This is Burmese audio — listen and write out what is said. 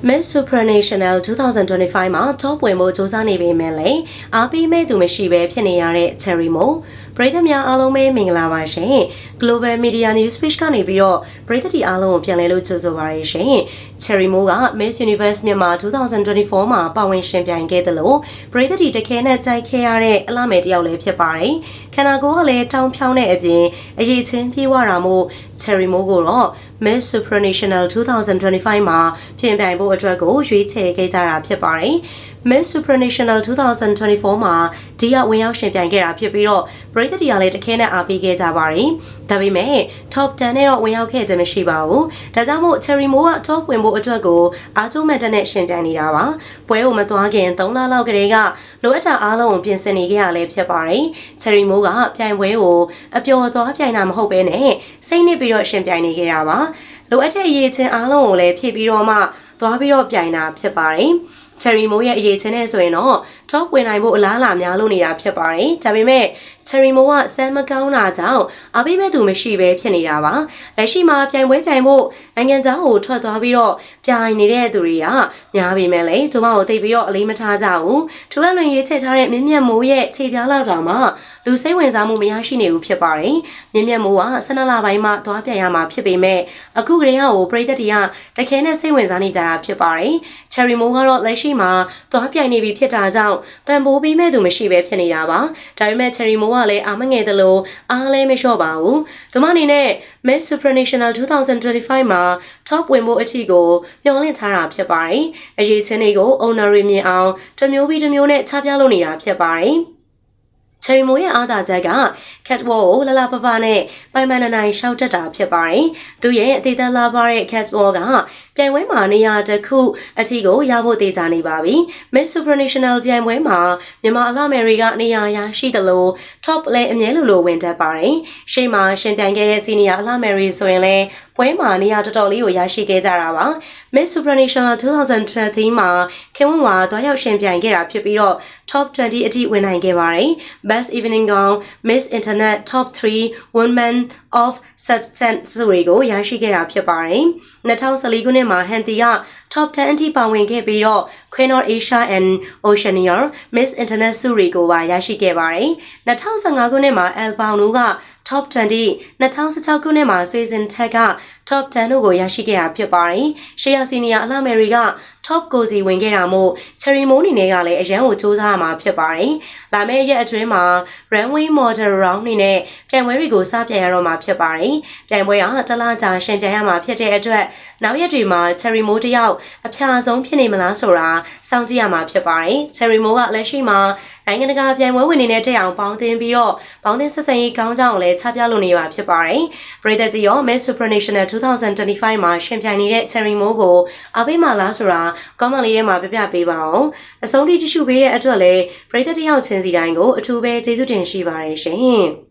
Miss Supranational 2025မှာ top ဝင်ဖို့စ조사နေပေမဲ့လည်းအားပေးမဲ့သူမရှိဘဲဖြစ်နေရတဲ့ Cherry Mo ပရိသတ်များအားလုံးပဲမင်္ဂလာပါရှင် Global Media News Page ကနေပြီးတော့ပရိသတ်တီအားလုံးကိုပြန်လည်လို့ကြိုဆိုပါရရှင် Cherry Mo က Miss Universe မြန်မာ2024မှာပါဝင်ရှင်ပြိုင်ခဲ့တယ်လို့ပရိသတ်တီတခဲနဲ့ကြိုက်ခဲ့ရတဲ့အလှမယ်တယောက်လည်းဖြစ်ပါတယ်ခန္ဓာကိုယ်ကလည်းတောင်းဖြောင်းတဲ့အပြင်အရေးချင်းပြေးဝတာမို့ Cherry Mo ကိုတော့ Miss Supranational 2025မှာပြင်ပြိုင်ဖို့အတွက်ကိုရွေးချယ်ခဲ့ကြတာဖြစ်ပါတယ်။ Miss Supranational 2024မှာဒီရဝင်ရောက်ရှင်ပြိုင်ခဲ့တာဖြစ်ပြီးတော့ပရိသတ်တရားလည်းတခဲနဲ့အားပေးခဲ့ကြပါတယ်။ဒါပေမဲ့ Top 10နဲ့တော့ဝင်ရောက်ခဲ့ခြင်းမရှိပါဘူး။ဒါကြောင့်မို့ Cherry Mo က Top ဝင်ဖို့အတွက်ကိုအားကျုံးမှတ်တဲ့နဲ့ရှင်ပြိုင်နေတာပါ။ပွဲကိုမသွားခင်3လလောက်ကလေးကလိုအပ်တာအားလုံးကိုပြင်ဆင်နေခဲ့ရလဲဖြစ်ပါတယ်။ Cherry Mo ကပြိုင်ပွဲကိုအပျော်သွားပြိုင်တာမဟုတ်ဘဲနဲ့စိတ်နစ်ပြီးတော့ရှင်ပြိုင်နေခဲ့တာပါ။လိုအပ်တဲ့အရေးချင်းအားလုံးကိုလည်းဖြည့်ပြီးတော့မှသွားပြီးတော့ပြိုင်တာဖြစ်ပါတယ်။ Cherry Mo ရဲ့အရေးချင်းနဲ့ဆိုရင်တော့ top ဝင်နိုင်ဖို့အလားအလာများလို့နေတာဖြစ်ပါတယ်။ဒါပေမဲ့ Cherry Mo ကဆန်းမကောင်းတာကြောင့်အပိမဲ့သူမရှိပဲဖြစ်နေတာပါ။လက်ရှိမှာပြိုင်ပွဲပြိုင်ဖို့နိုင်ငံခြားကိုထွက်သွားပြီးတော့ပြိုင်နေတဲ့သူတွေကများပေမဲ့လည်းသူမကိုသိပြီးတော့အလေးမထားကြဘူး။ထူးအလွန်ရေးချက်ထားတဲ့မြင့်မြတ်မိုးရဲ့ခြေပြားလောက်တောင်မှလူစိတ်ဝင်စားမှုမရရှိနေဘူးဖြစ်ပါတယ်။မြင့်မြတ်မိုးက12လပိုင်းမှသွားပြန်ရမှာဖြစ်ပေမဲ့အခုကလေးကကိုပြည်သက်တီကတခဲနဲ့စိတ်ဝင်စားနေကြတာဖြစ်ပါတယ်။ Cherry Mo ကတော့လက်ရှိမှာသွားပြိုင်နေပြီဖြစ်တာကြောင့်ပံပိုးပေးမဲ့သူမရှိပဲဖြစ်နေတာပါ။ဒါပေမဲ့ Cherry Mo ကလည်းအာမငယ်သလိုအားလည်းမလျှော့ပါဘူး။သူမအနေနဲ့ Miss Supranational 2025မှာ top ဝင်ဖို့အထီကိုမျှော်လင့်ထားတာဖြစ်ပါတယ်။အရေးချင်းတွေကို owner တွေမြင်အောင်တစ်မျိုးပြီးတစ်မျိုးနဲ့ချပြလို့နေတာဖြစ်ပါတယ်။ ချယ်ရီမိုရဲ့အားသာချက်က catwalk ကိုလလပပနဲ့ပိုင်ပန်နိုင်ရှောက်တက်တာဖြစ်ပါတယ်။သူရဲ့အသေးသက်လာပါတဲ့ catwalk ကပြိုင်ပွဲမှာနေရာတစ်ခုအထီကိုရဖို့တေချာနေပါပြီ။ Miss Supranational ပြိုင်ပွဲမှာမြန်မာအလှမယ်တွေကနေရာရရှိသလို top လည်းအမြဲလိုလိုဝင်တတ်ပါတယ်။ရှေ့မှာရှင်ပြိုင်ခဲ့တဲ့စီနီယာအလှမယ်တွေဆိုရင်လည်း ပွဲမှာနေရာတော်တော်လေးကိုရရှိခဲ့ကြတာပါ။ Miss Supranational 2020မှာခင်ဝန်ဝါတွားရောက်ရှင်ပြိုင်ခဲ့တာဖြစ်ပြီးတော့ top 20အထိဝင်နိုင်ခဲ့ပါတယ်။ Best Evening Gown Miss Internet Top 3 Women of Substance တွေကိုရရှိခဲ့တာဖြစ်ပါတယ်။2014ခုနှစ်မှာဟန်တီက top 10အထိပါဝင်ခဲ့ပြီးတော့ Queen of Asia and Oceania Miss Internet ဆုတွေကိုပါရရှိခဲ့ပါတယ်။2015ခုနှစ်မှာ Albano က top 20 2016ခုနှစ်မှာ Season Tech က top 10တို့ကိုရရှိခဲ့တာဖြစ်ပါတယ်။ရှေးရစီနီယာအလှမယ်တွေက top ကိုစီဝင်ခဲ့တာမို့ Cherry Moon အနေနဲ့ကလည်းအရန်ကိုစူးစမ်းရမှာဖြစ်ပါတယ်။လာမယ့်ရက်အတွင်းမှာ runway model round နေနဲ့ပြိုင်ပွဲတွေကိုစပြန်ရတော့မှာဖြစ်ပါတယ်။ပြိုင်ပွဲကတလားကြာရှင်ပြန်ရမှာဖြစ်တဲ့အတွက်နောက်ရက်တွေမှာ Cherry Moon တယောက်အဖျာဆုံးဖြစ်နေမလားဆိုတာစောင့်ကြည့်ရမှာဖြစ်ပါတယ်။ Cherry Moon ကလက်ရှိမှာ နိုင်ငံတကာပြိုင်ပွဲဝင်နေတဲ့တက်အောင်ပေါင်းတင်ပြီးတော့ပေါင်းတင်ဆက်ဆံရေးကောင်းကြောင်းလည်းချပြလို့နေပါဖြစ်ပါတယ်။ပရိသတ်ကြီးရော Miss Supranational 2025မှာရှင်ပြိုင်နေတဲ့ Cherry Mo ကိုအားပေးမှလားဆိုတာ comment လေးထဲမှာပြပြပေးပါအောင်။အဆုံးထိကြည့်ရှုပေးတဲ့အတွက်လည်းပရိသတ်တယောက်ချင်းစီတိုင်းကိုအထူးပဲကျေးဇူးတင်ရှိပါတယ်ရှင်။